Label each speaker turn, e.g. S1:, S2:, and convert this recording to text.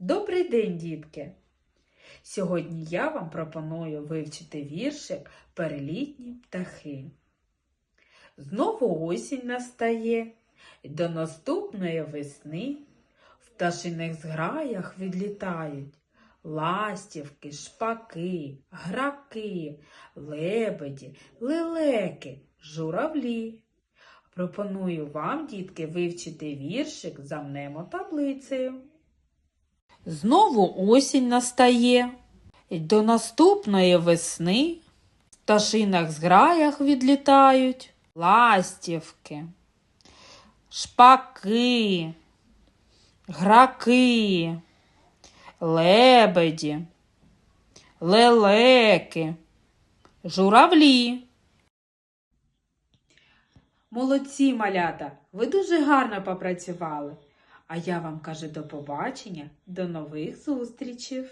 S1: Добрий день, дітки! Сьогодні я вам пропоную вивчити віршик Перелітні птахи. Знову осінь настає, до наступної весни в пташиних зграях відлітають ластівки, шпаки, граки, лебеді, лелеки, журавлі. Пропоную вам, дітки, вивчити віршик за мнемотаблицею. Знову осінь настає, і до наступної весни в пташинах зграях відлітають ластівки, шпаки, граки, лебеді, лелеки, журавлі. Молодці, малята, ви дуже гарно попрацювали. А я вам кажу до побачення, до нових зустрічей.